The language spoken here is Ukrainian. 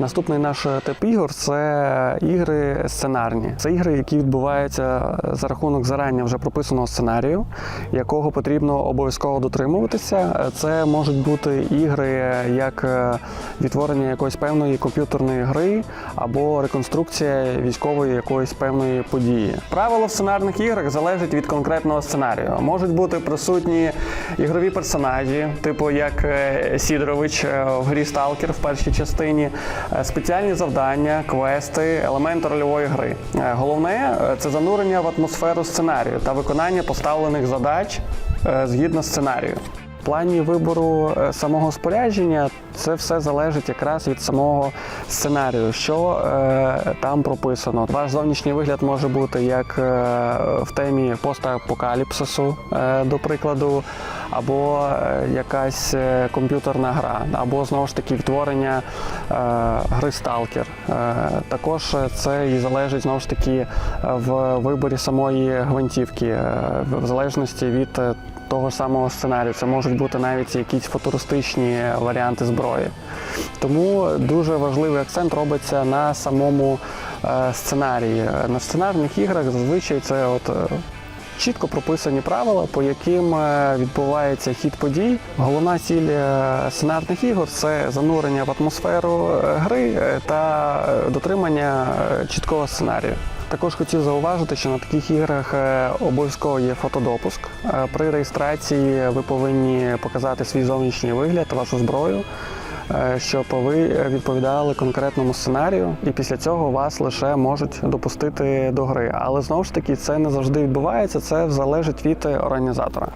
Наступний наш тип ігор це ігри сценарні. Це ігри, які відбуваються за рахунок зарані вже прописаного сценарію, якого потрібно обов'язково дотримуватися. Це можуть бути ігри як е, відтворення якоїсь певної комп'ютерної гри або реконструкція військової якоїсь певної події. Правила в сценарних іграх залежать від конкретного сценарію. Можуть бути присутні ігрові персонажі, типу як е, Сідорович е, в грі Сталкер в першій частині, спеціальні завдання, квести, елементи рольової гри. Е, Головне е, це занурення в атмосферу сценарію та виконання поставлених задач е, згідно сценарію. В плані вибору е, самого спорядження це все залежить якраз від самого сценарію, що е, там прописано. Ваш зовнішній вигляд може бути як е, в темі постапокаліпсису, е, до прикладу, або е, якась е, комп'ютерна гра, або знову ж таки відтворення е, гри Сталкер. Також це і залежить знову ж таки в виборі самої гвинтівки, в залежності від того самого сценарію. Це можуть бути навіть якісь футуристичні варіанти зброї. Тому дуже важливий акцент робиться на самому сценарії. На сценарних іграх зазвичай це от. Чітко прописані правила, по яким е, відбувається хід подій. Головна ціль е, сценарних ігор це занурення в атмосферу е, гри та дотримання чіткого сценарію. Також хотів зауважити, що на таких іграх обов'язково є фотодопуск. При реєстрації ви повинні показати свій зовнішній вигляд, вашу зброю, щоб ви відповідали конкретному сценарію, і після цього вас лише можуть допустити до гри. Але знову ж таки це не завжди відбувається, це залежить від організатора.